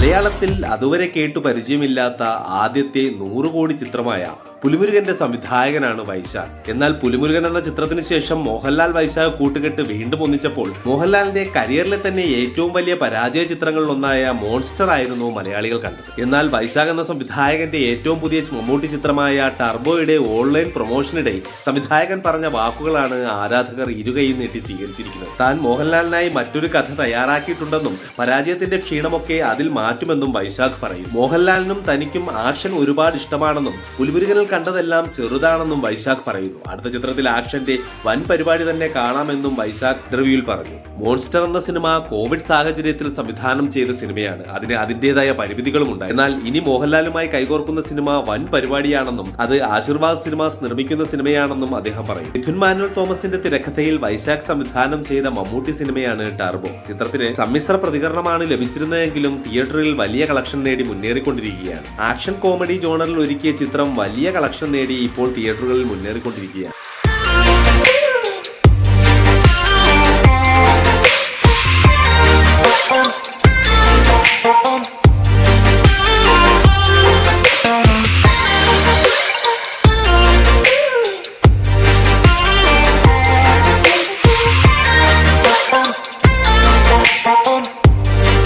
മലയാളത്തിൽ അതുവരെ കേട്ടു പരിചയമില്ലാത്ത ആദ്യത്തെ നൂറ് കോടി ചിത്രമായ പുലിമുരുകന്റെ സംവിധായകനാണ് വൈശാഖ് എന്നാൽ പുലിമുരുകൻ എന്ന ചിത്രത്തിന് ശേഷം മോഹൻലാൽ വൈശാഖ് കൂട്ടുകെട്ട് വീണ്ടും ഒന്നിച്ചപ്പോൾ മോഹൻലാലിന്റെ കരിയറിലെ തന്നെ ഏറ്റവും വലിയ പരാജയ ചിത്രങ്ങളിൽ ഒന്നായ മോൺസ്റ്റർ ആയിരുന്നു മലയാളികൾ കണ്ടത്. എന്നാൽ വൈശാഖ് എന്ന സംവിധായകന്റെ ഏറ്റവും പുതിയ മമ്മൂട്ടി ചിത്രമായ ടർബോയുടെ ഓൺലൈൻ പ്രൊമോഷനിടെ സംവിധായകൻ പറഞ്ഞ വാക്കുകളാണ് ആരാധകർ ഇരുകയും നീട്ടി സ്വീകരിച്ചിരിക്കുന്നത്. താൻ മോഹൻലാലിനായി മറ്റൊരു കഥ തയ്യാറാക്കിയിട്ടുണ്ടെന്നും പരാജയത്തിന്റെ ക്ഷീണമൊക്കെ അതിൽ മാറ്റുമെന്നും വൈശാഖ് പറയും. മോഹൻലാലിനും തനിക്കും ആക്ഷൻ ഒരുപാട് ഇഷ്ടമാണെന്നും പുലിമുരുകനിൽ കണ്ടതെല്ലാം ചെറുതാണെന്നും വൈശാഖ് പറയുന്നു. അടുത്ത ചിത്രത്തിൽ ആക്ഷന്റെ വൻ പരിപാടി തന്നെ കാണാമെന്നും വൈശാഖ് ഇന്റർവ്യൂവിൽ പറഞ്ഞു. മോൺസ്റ്റർ എന്ന സിനിമ കോവിഡ് സാഹചര്യത്തിൽ സംവിധാനം ചെയ്ത സിനിമയാണ്. അതിന് അതിന്റേതായ പരിമിതികളും ഉണ്ട് എന്നാൽ ഇനി മോഹൻലാലുമായി കൈകോർക്കുന്ന സിനിമ വൻ പരിപാടിയാണെന്നും അത് ആശീർവാദ് സിനിമാസ് നിർമ്മിക്കുന്ന സിനിമയാണെന്നും അദ്ദേഹം പറയും. മിഥുൻ മാനുവൽ തോമസിന്റെ തിരക്കഥയിൽ വൈശാഖ് സംവിധാനം ചെയ്ത മമ്മൂട്ടി സിനിമയാണ് ടർബോ. ചിത്രത്തിന് സമ്മിശ്ര പ്രതികരണമാണ് ലഭിച്ചിരുന്നതെങ്കിലും സെക്ടറിൽ വലിയ കളക്ഷൻ നേടി മുന്നേറിക്കൊണ്ടിരിക്കുകയാണ് ആക്ഷൻ കോമഡി ജോണറിൽ ഒരുക്കിയ ചിത്രം വലിയ കളക്ഷൻ നേടി ഇപ്പോൾ തിയേറ്ററുകളിൽ മുന്നേറിക്കൊണ്ടിരിക്കുകയാണ് Oh,